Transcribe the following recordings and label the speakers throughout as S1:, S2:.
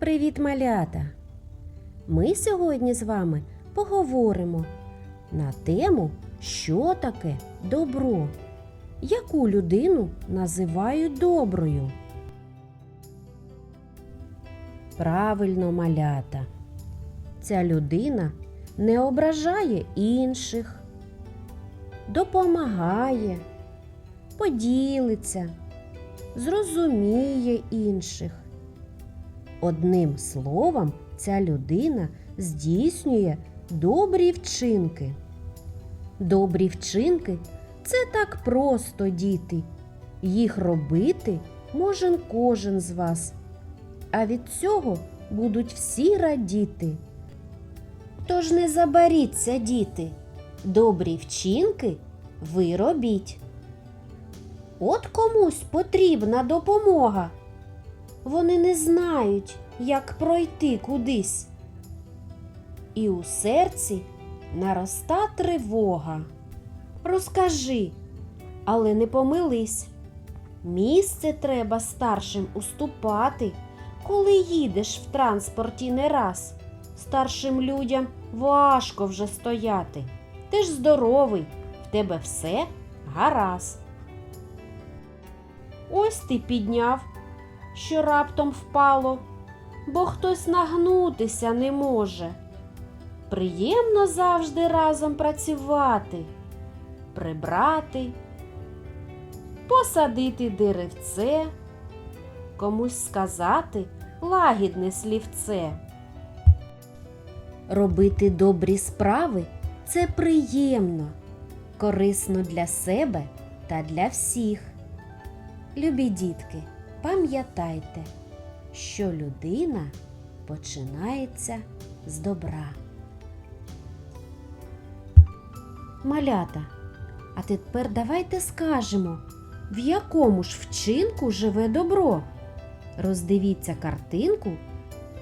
S1: Привіт, малята! Ми сьогодні з вами поговоримо на тему, що таке добро, яку людину називають доброю. Правильно, малята. Ця людина не ображає інших, допомагає, поділиться, зрозуміє інших. Одним словом, ця людина здійснює добрі вчинки. Добрі вчинки це так просто, діти. Їх робити може кожен з вас. А від цього будуть всі радіти. Тож не забаріться, діти, добрі вчинки ви робіть. От комусь потрібна допомога. Вони не знають, як пройти кудись. І у серці нароста тривога. Розкажи, але не помились. Місце треба старшим уступати, коли їдеш в транспорті не раз. Старшим людям важко вже стояти. Ти ж здоровий, в тебе все гаразд. Ось ти підняв, що раптом впало, бо хтось нагнутися не може. Приємно завжди разом працювати, прибрати, посадити деревце, комусь сказати лагідне слівце. Робити добрі справи це приємно, корисно для себе та для всіх. Любі дітки, пам'ятайте, що людина починається з добра. Малята, а тепер давайте скажемо, в якому ж вчинку живе добро. Роздивіться картинку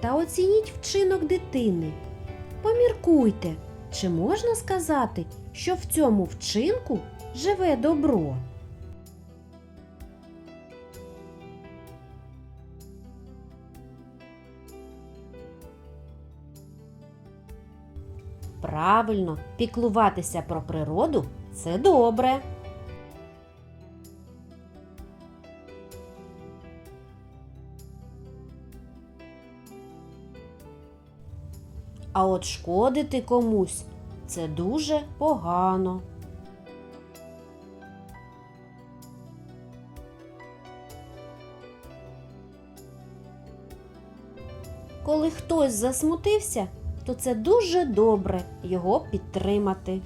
S1: та оцініть вчинок дитини. Поміркуйте, чи можна сказати, що в цьому вчинку живе добро. Правильно, піклуватися про природу це добре. А от шкодити комусь це дуже погано. Коли хтось засмутився, то це дуже добре його підтримати.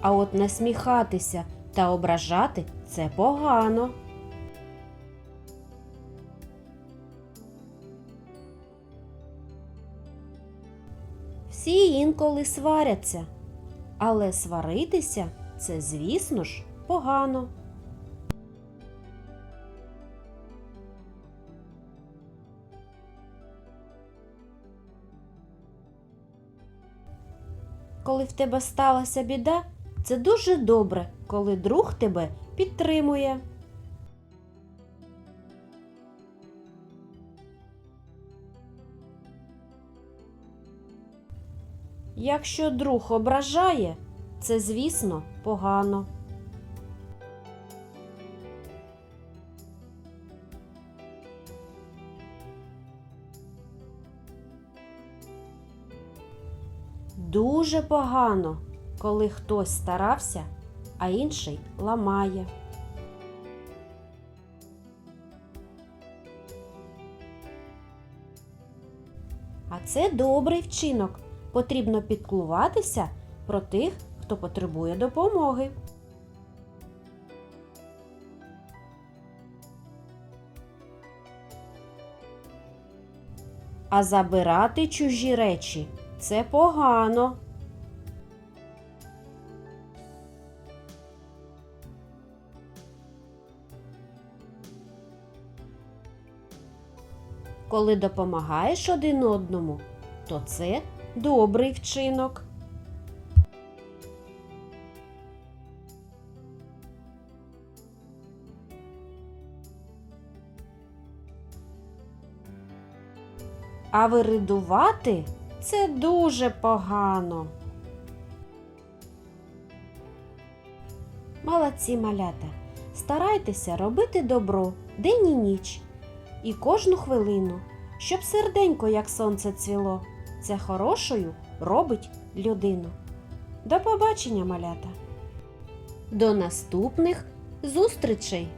S1: А от насміхатися та ображати це погано. Всі інколи сваряться, але сваритися це, звісно ж, погано. Коли в тебе сталася біда, це дуже добре, коли друг тебе підтримує. Якщо друг ображає, це, звісно, погано. Дуже погано, коли хтось старався, а інший ламає. А це добрий вчинок. Потрібно піклуватися про тих, хто потребує допомоги. А забирати чужі речі це погано. Коли допомагаєш один одному, то це добрий вчинок. А виридувати це дуже погано. Молодці малята. Старайтеся робити добро день і ніч. І кожну хвилину, щоб серденько, як сонце цвіло. Це хорошою робить людину. До побачення, малята. До наступних зустрічей!